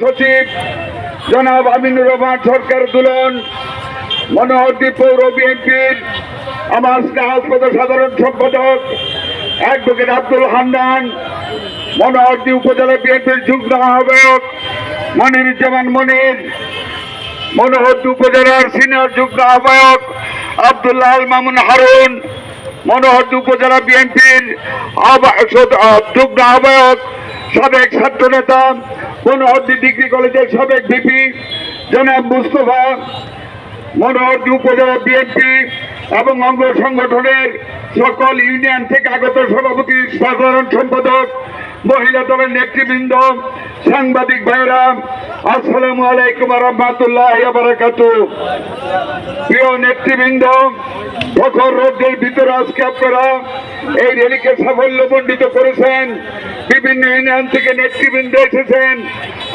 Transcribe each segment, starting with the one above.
সচিব জনাব আমিনুর রহমান সরকার দুলন মনোহরদী পৌর বিএনপির আমার স্নেহাস্পদ সাধারণ সম্পাদক, অ্যাডভোকেট আব্দুল হান্নান মনোহরদী উপজেলা বিএনপির যুগ্ম আহ্বায়ক মনিরুজ্জামান মনির মনোহরদী উপজেলার সিনিয়র যুগ্ম আহ্বায়ক আব্দুল্লাহ মামুন হারুন মনোহরদী উপজেলা বিএনপির যুগ্ম আহ্বায়ক সাবেক ছাত্র নেতা, মনোহরদী ডিগ্রি কলেজের সাবেক ভিপি জনাব মুস্তফা মনোহরদী উপজেলা বিএনপি এবং অঙ্গ সংগঠনের সকল ইউনিয়ন থেকে আগত সভাপতি সাধারণ সম্পাদক, মহিলা দলের নেতৃবৃন্দ, সাংবাদিক ভাইরা আসসালামু আলাইকুম রহমতুল্লাহ প্রিয় নেতৃবৃন্দ, প্রখর রোদের ভিতরে আজকে আপনারা এই র্যালিকে সাফল্যমণ্ডিত করেছেন। বিভিন্ন ইউনিয়ন থেকে নেতৃবৃন্দ এসেছেন,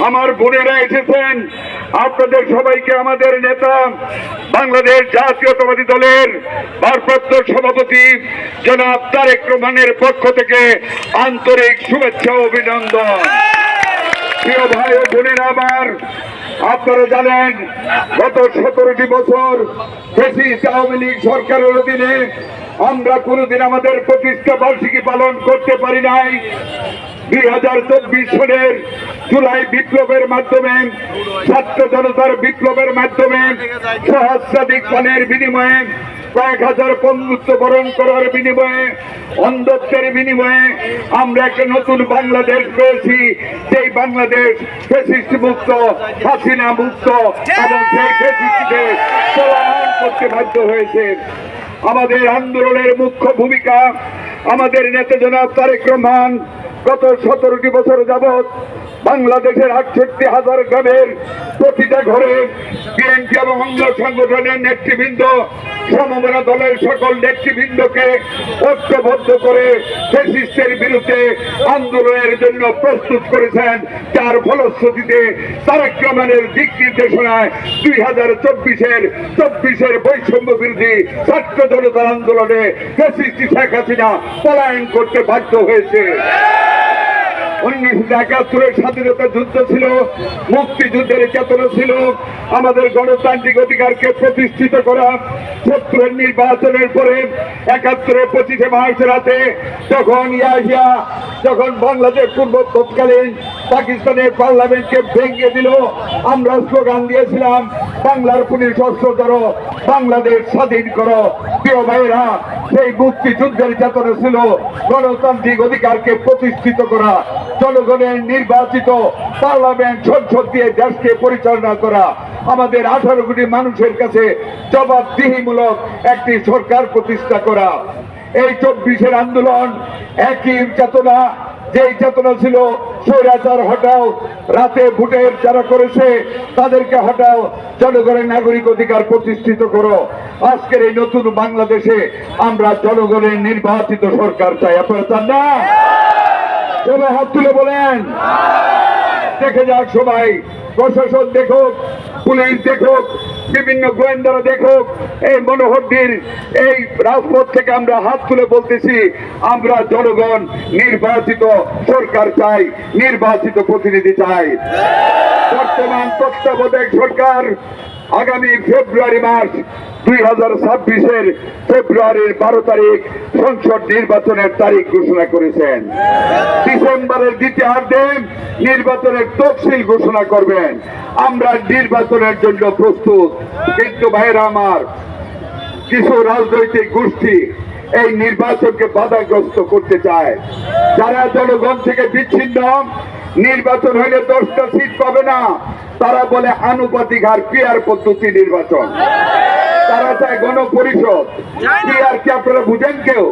আমার বোনেরা এসেছেন, আপনাদের সবাইকে আমাদের নেতা, বাংলাদেশ জাতীয়তাবাদী দলের ভারপ্রাপ্ত সভাপতি জনাব তারেক রহমানের পক্ষ থেকে আন্তরিক শুভেচ্ছা অভিনন্দন। প্রিয় ভাই ও বোনেরা আমার, আপনারা জানেন, গত সতেরোটি বছর আওয়ামী লীগ সরকারের অধীনে আমরা কোনোদিন আমাদের প্রতিষ্ঠা বার্ষিকী পালন করতে পারি নাই। দুই হাজার চব্বিশ সনের জুলাই বিপ্লবের মাধ্যমে, ছাত্র জনতার বিপ্লবের মাধ্যমে, সহস্রাধিক পানের বিনিময়ে কয়েক হাজার বন্ধুত্ব বরণ করার বিনিময়ে, অন্ধত্বের বিনিময়ে আমরা একটা নতুন বাংলাদেশ পেয়েছি। সেই বাংলাদেশ ফেসিস্ট মুক্ত, হাসিনা মুক্ত, এবং সেই ফেসিস্টকে করতে বাধ্য হয়েছে। আমাদের আন্দোলনের মুখ্য ভূমিকা, আমাদের নেতা জনাব তারেক রহমান গত সতেরোটি বছর যাবৎ বাংলাদেশের আটষট্টি হাজার গ্রামের প্রতিটা ঘরে বিএনপি এবং অঙ্গ সংগঠনের নেতৃবৃন্দ, সমমনা দলের সকল নেতৃবৃন্দকে ঐক্যবদ্ধ করে ফেসিস্টের বিরুদ্ধে আন্দোলনের জন্য প্রস্তুত করেছেন। তার ফলশ্রুতিতে তারেক রহমানের দিক নির্দেশনায় দুই হাজার চব্বিশের চব্বিশের বৈষম্য বিরোধী ছাত্র জনতার আন্দোলনে শেখ হাসিনা পলায়ন করতে বাধ্য হয়েছে। উনিশশো একাত্তরের স্বাধীনতা যুদ্ধ ছিল, মুক্তিযুদ্ধের চেতনা ছিল। আমাদের গণতান্ত্রিক অধিকারকে প্রতিষ্ঠিত করা সত্তরের নির্বাচনের পরে একাত্তরের পঁচিশে মার্চ রাতে যখন ইয়াহিয়া, যখন বাংলাদেশ পূর্ব তৎকালীন পাকিস্তানের পার্লামেন্টকে ভেঙে দিল, আমরা স্লোগান দিয়েছিলাম, বাংলার পুলিশ অস্ত্র ধরো, বাংলাদেশ স্বাধীন করো। প্রিয় ভাইরা সেই মুক্তিযুদ্ধের চেতনা ছিল গণতান্ত্রিক অধিকারকে প্রতিষ্ঠিত করা, জনগণের নির্বাচিত পার্লামেন্ট সংসদ দিয়ে দেশকে পরিচালনা করা, আমাদের আঠারো কোটি মানুষের কাছে জবাবদিহিমূলক একটি সরকার প্রতিষ্ঠা করা। এই চব্বিশের আন্দোলন একই চেতনা যেই চেতনা ছিল, স্বৈরাচার হটাও, রাতে ভোটের যারা করেছে, তাদেরকে হটাও, জনগণের নাগরিক অধিকার প্রতিষ্ঠিত করো। আজকের এই নতুন বাংলাদেশে আমরা জনগণের নির্বাচিত সরকার চাই। আপনারা চান না? তবে হাত তুলে বলেন। দেখে যাক সবাই। প্রশাসন দেখুক, পুলিশ দেখুক বিভিন্ন গোয়েন্দারা দেখুক, এই মনোহরদির এই রাজপথ থেকে আমরা হাত তুলে বলতেছি, আমরা জনগণ নির্বাচিত সরকার চাই, নির্বাচিত প্রতিনিধি চাই। বর্তমান তত্ত্বাবধায়ক সরকার আগামী ফেব্রুয়ারি মাস দুই হাজার ছাব্বিশের ফেব্রুয়ারির বারো তারিখ সংসদ নির্বাচনের তারিখ ঘোষণা করেছেন। ডিসেম্বরের দ্বিতীয়ার্ধে নির্বাচনের তফসিল ঘোষণা করবেন। আমরা নির্বাচনের জন্য প্রস্তুত। কিন্তু ভাইরা আমার, কিছু রাজনৈতিক গোষ্ঠী এই নির্বাচনকে বাধাগ্রস্ত করতে চায়। যারা জনগণ থেকে বিচ্ছিন্ন, নির্বাচন হলে দশটা সিট পাবে না। তারা বলে আনুপাতিক হার পিয়ার পদ্ধতি নির্বাচন। তারা চায় গণপরিষদ। পিয়ার কি আপনারা বুঝেন কেউ?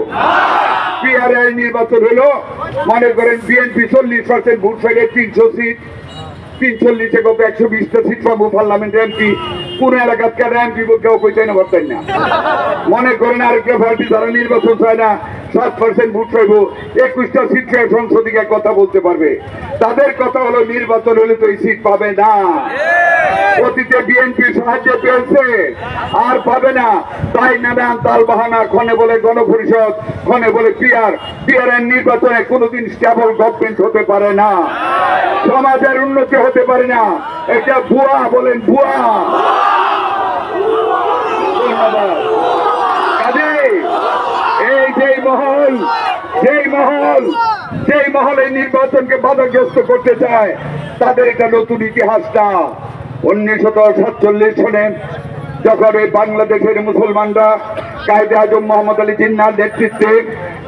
পিয়ার এর নির্বাচন হলো মনে করেন বিএনপি চল্লিশ পার্সেন্ট ভোট ফেলে তিনশো সিট তিনচল্লিশে কত একশো বিশটা সিট পাবো পার্লামেন্ট এমপি কোন এলাকার এমপি কেউ কইতে না পারতেন না? মনে করেন আর কে পার্টি তারা নির্বাচন চায় না সাত পার্সেন্ট ভোট পাইব একুশটা সিট পেয়ে সংসদীয় কথা বলতে পারবে। তাদের কথা হলো নির্বাচন হলে তো এই সিট পাবে না। অতীতে বিএনপি সাহায্য পেয়েছে আর পাবে না। তাই নানান তাল বাহানা ক্ষণে বলে গণপরিষদ ক্ষণে বলে পিয়ার পিয়ারের নির্বাচনে কোনোদিন স্টেবল গভর্নমেন্ট হতে পারে না। সমাজের উন্নতি হতে পারে না। এটা ভুয়া বলেন ভুয়া ধন্যবাদ। মহল, যেই মহল যেই মহল এই নির্বাচনকে বাধাগ্রস্ত করতে চায়, তাদের এটা নতুন ইতিহাসটা উনিশশো সাতচল্লিশ সনে যখন এই বাংলাদেশের মুসলমানরা কায়দে আজম মোহাম্মদ আলী জিন্নার নেতৃত্বে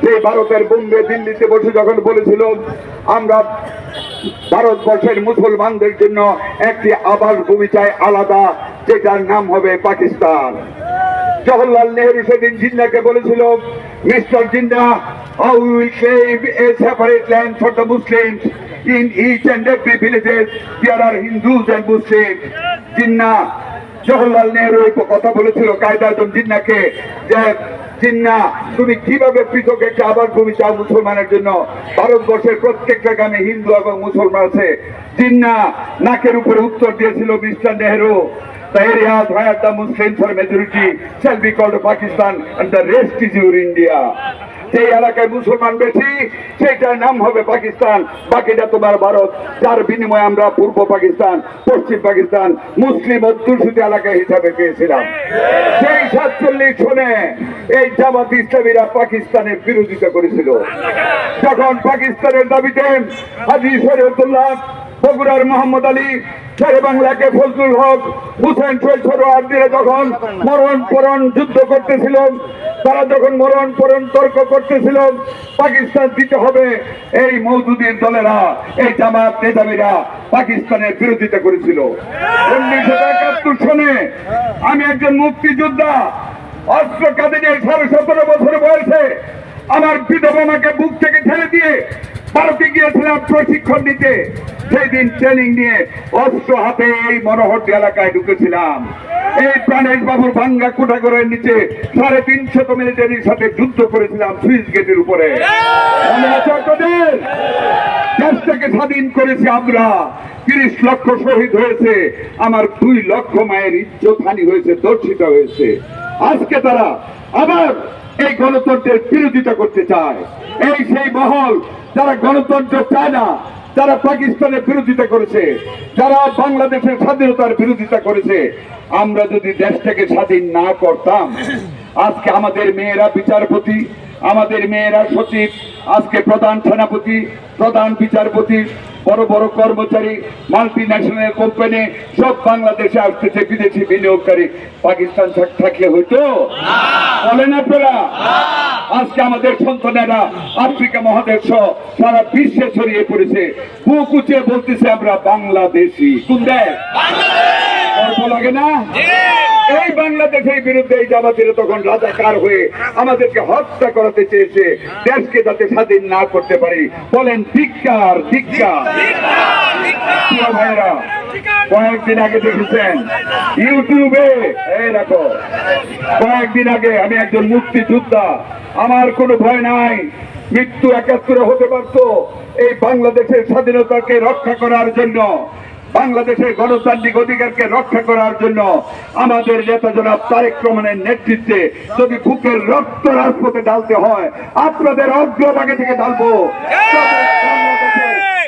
সেই ভারতের বোম্বে দিল্লিতে বসে যখন বলেছিল, আমরা ভারতবর্ষের মুসলমানদের জন্য একটি আবাস ভূমি চাই আলাদা, যেটার নাম হবে পাকিস্তান। জওহরলাল নেহরু সেদিন জিন্নাকে বলেছিল mister Jinnah how will save a separate land for the Muslims in each and every villages there are Hindus and Muslims Jinnah, Jawaharlal Nehru এই কথা বলেছিল কায়দা আজম জিন্নাকে যে, জিন্না, তুমি কীভাবে পৃথক একটা আবাস ভূমি চাও মুসলমানের জন্য? ভারতবর্ষের প্রত্যেকটা গ্রামে হিন্দু এবং মুসলমান আছে। জিন্না, নাকের উপরে উত্তর দিয়েছিল mister Nehru. Areas where the Muslims are majority shall be called Pakistan and the rest is your India. যে এলাকায় মুসলমান বেশি সেটার নাম হবে পাকিস্তান। বাকিটা তোমার ভারত। যার বিনিময়ে আমরা পূর্ব পাকিস্তান, পশ্চিম পাকিস্তান, মুসলিম অধ্যুষিত এলাকা হিসাবে পেয়েছিলাম। সেই সাতচল্লিশ সনে এই জামাত ইসলামীরা পাকিস্তানের বিরোধিতা করেছিল। যখন পাকিস্তানের দাবিতে হাজি শরীয়তুল্লাহ বগুড়ার মোহাম্মদ আলী শেরে বাংলাকে ফজলুল হক, হুসেন সৈয়দ সরোয়ার দিয়ে যখন মরণ পরণ যুদ্ধ করতেছিল, তারা যখন মরণ পরণ তর্ক করতেছিল, পাকিস্তান দিতে হবে এই মৌদুদির দলেরা, এই জামাত নেতামীরা পাকিস্তানের বিরোধিতা করেছিল। উনিশশো একাত্তর সনে আমি একজন মুক্তিযোদ্ধা, অস্ত্র কাঁধে নিয়ে সাড়ে সতেরো বছর বয়সে আমার বিধবা মাকে বুক থেকে ছেড়ে দিয়ে ভারতে গিয়েছিলাম প্রশিক্ষণ নিতে। সেই দিন ট্রেনিং নিয়ে অস্ত্র হাতে এই মনোহরটি এলাকায় ঢুকেছিলাম। এই প্রাণেশ বাবুর ভাঙ্গা কোঠাগরের নিচে সাড়ে তিনশত মিলিটারির সাথে যুদ্ধ করেছিলাম সুইচ গেটের উপরে। দেশটাকে স্বাধীন করেছি আমরা। তিরিশ লক্ষ শহীদ হয়েছে, আমার দুই লক্ষ মায়ের ইজ্জত হানি হয়েছে, দর্শিত হয়েছে। আজকে তারা আবার এই গণতন্ত্রের বিরোধিতা করতে চায়। এই সেই মহল যারা গণতন্ত্র চায় না, যারা পাকিস্তানের বিরোধিতা করেছে, যারা বাংলাদেশের স্বাধীনতার বিরোধিতা করেছে, আমরা যদি দেশটাকে স্বাধীন না করতাম, আজকে আমাদের মেয়েরা বিচারপতি, আমাদের মেয়েরা সচিব, আজকে প্রধান সেনাপতি, প্রধান বিচারপতি বড় বড় কর্মচারী মাল্টি ন্যাশনাল কোম্পানি সব বাংলাদেশে আসতেছে বিদেশি বিনিয়োগকারী। পাকিস্তান থাকলে হইতো? বলেন আপনারা। আজকে আমাদের সন্তানেরা আফ্রিকা মহাদেশ সারা বিশ্বে ছড়িয়ে পড়েছে। বুক উঁচিয়ে বলতেছে আমরা বাংলাদেশি। কোন দেশ? লাগে না? এই বাংলাদেশের বিরুদ্ধে এই জামাতিরা তখন রাজাকার হয়ে আমাদেরকে হত্যা করাতে চেয়েছে, দেশকে যাতে স্বাধীন না করতে পারি। বলেন, ধিক্কার প্রিয় কয়েকদিন আগে দেখেছেন, ইউটিউবে কয়েকদিন আগে আমি একজন মুক্তিযোদ্ধা, আমার কোনো ভয় নাই, মৃত্যু একাত্তরে হতে পারতো, এই বাংলাদেশের স্বাধীনতাকে রক্ষা করার জন্য। বাংলাদেশের গণতান্ত্রিক অধিকারকে রক্ষা করার জন্য আমাদের নেতা জনাব তারেক রহমানের নেতৃত্বে যদি বুকের রক্ত রাজপথে ঢালতে হয় আপনাদের অগ্রভাগে থেকে ঢালবো।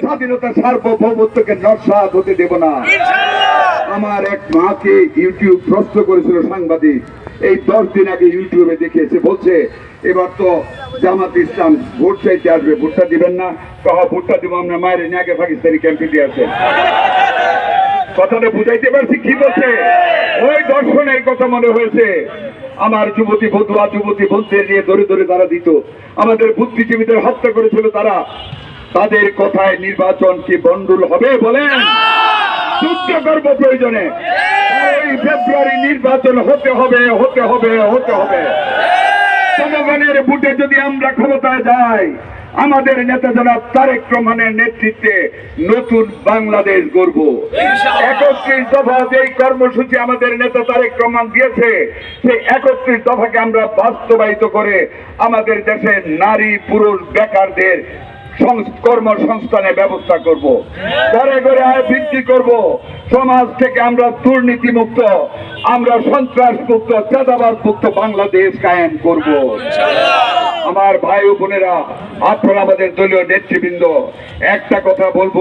স্বাধীনতা সার্বভৌমত্বকে নস্বাদ হতে দেব না। আমার এক মাকে ইউটিউব প্রশ্ন করেছিল সাংবাদিক। এই দশ দিন আগে ইউটিউবে দেখিয়েছে বলছে এবার তো জামাত ইসলাম ভোট চাইতে আসবে ভোটটা দিবেন না। কহ ভোটটা দিব আমরা মায়ের নিয়ে আগে পাকিস্তানি ক্যাম্পে দিয়ে আসেন কথাটা বুঝাইতে পারছি, কি বলছে? ওই দর্শনের কথা মনে হয়েছে। আমার যুবতী বধুয়া যুবতী বলতে নিয়ে ধরে ধরে তারা দিত। আমাদের বুদ্ধিজীবীদের হত্যা করেছিল তারা। তাদের কথায় নির্বাচন কি বন্ডুল হবে বলেন? যুদ্ধ করব প্রয়োজনে। এই ফেব্রুয়ারি নির্বাচন হতে হবে হতে হবে হতে হবে। জনগণের ভোটে যদি আমরা ক্ষমতায় যাই আমাদের নেতা জনাব তারেক রহমানের নেতৃত্বে নতুন বাংলাদেশ গড়ব। একত্রিশ দফা যেই কর্মসূচি আমাদের নেতা তারেক রহমান দিয়েছে সেই একত্রিশ দফাকে আমরা বাস্তবায়িত করে আমাদের দেশের নারী পুরুষ বেকারদের কর্মসংস্থানের ব্যবস্থা করব। ঘরে ঘরে আয় বৃদ্ধি করব। সমাজ থেকে আমরা দুর্নীতি মুক্ত আমরা সন্ত্রাস মুক্ত চাঁদাবাদ মুক্ত বাংলাদেশ কায়েম করব। আমার ভাই বোনেরা আপনারা আমাদের দলীয় নেতৃবৃন্দ একটা কথা বলব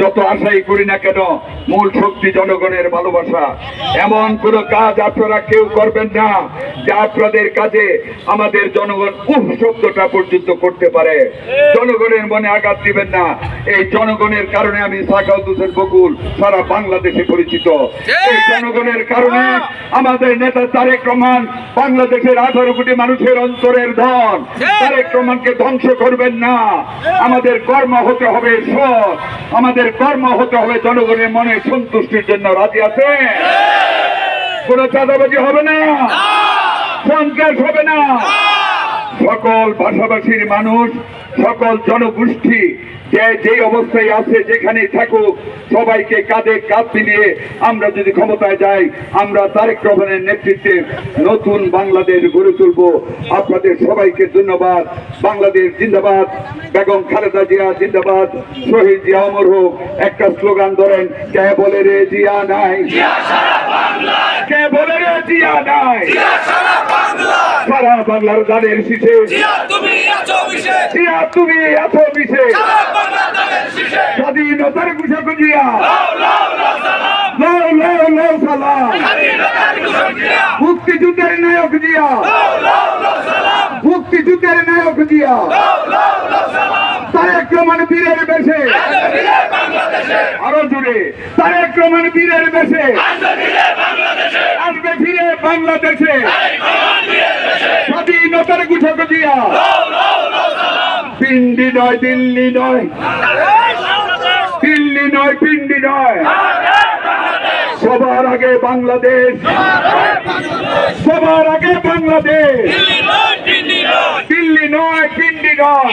যত আশাই করি না কেন মূল শক্তি জনগণের ভালোবাসা। এমন কোন কাজ আপনারা কেউ করবেন না যে আপনাদের কাজে আমাদের জনগণ উহ শব্দটা পর্যন্ত করতে পারে। জনগণের মনে আঘাত দিবেন না। এই জনগণের কারণে আমি হোসেন বকুল সারা বাংলাদেশে পরিচিত। এই জনগণের কারণে আমাদের নেতা তারেক রহমান বাংলাদেশের আঠারো কোটি মানুষের অন্তরের ধন। তারেক রহমানকে ধ্বংস করবেন না। আমাদের কর্ম হতে হবে সৎ। আমাদের কর্ম হতে হবে জনগণের মনে সন্তুষ্টির জন্য। রাজি আছে? কোন চাঁদাবাজি হবে না? সন্ত্রাস হবে না। সকল ভাষাভাষীর মানুষ সকল জনগোষ্ঠী যে যেই অবস্থায় আছে যেখানেই থাকুক সবাইকে কাঁধে কাঁধ মিলিয়ে আমরা যদি ক্ষমতায় যাই আমরা তারেক রহমানের নেতৃত্বে নতুন বাংলাদেশ গড়ে তুলব। আপনাদের সবাইকে ধন্যবাদ। বাংলাদেশ জিন্দাবাদ। বেগম খালেদা জিয়া জিন্দাবাদ। শহীদ জিয়া অমর হোক। একটা স্লোগান ধরেন কে বলে রে জিয়া নাই? কে বলে রে জিয়া নাই? সারা বাংলার দানের শীষে জিয়া তুমি এত শিশে স্বাধীনতার ঘোষক জিয়া। লাও লাও লাও সালাম। লও লও লও সালাম। স্বাধীনতার ঘোষক জিয়া। মুক্তিযুদ্ধের নায়ক সালাম। মুক্তিযুদ্ধের নায়ক সালাম। তারেক রহমান বীরের বেশে। আরও জুড়ে তারেক রহমান বীরের বেশে। আসবে ফিরে বাংলাদেশে। স্বাধীনতার ঘোষক জিয়া। পিন্ডি নয়, দিল্লি নয়। দিল্লি নয়, পিন্ডি নয়। সবার আগে বাংলাদেশ। সবার আগে বাংলাদেশ। দিল্লি নয়, পিন্ডি নয়।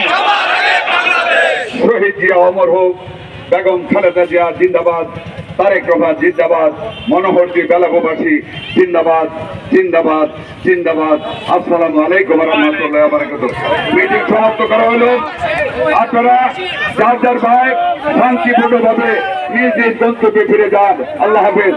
শহীদ জিয়া অমর হোক, বেগম খালেদা জিয়া জিন্দাবাদ। তারেক রহমান জিন্দাবাদ মনোহরজি বেলাগোবাসী জিন্দাবাদ জিন্দাবাদ জিন্দাবাদ। আসসালামু আলাইকুম রহমতুল্লাহ বারাকাতুহ। মিটিং সমাপ্ত করা হলো। আপনারা, যার যার ভাই, শান্তিপূর্ণভাবে নিজ নিজ গন্তব্যে ফিরে যান। আল্লাহ হাফেজ।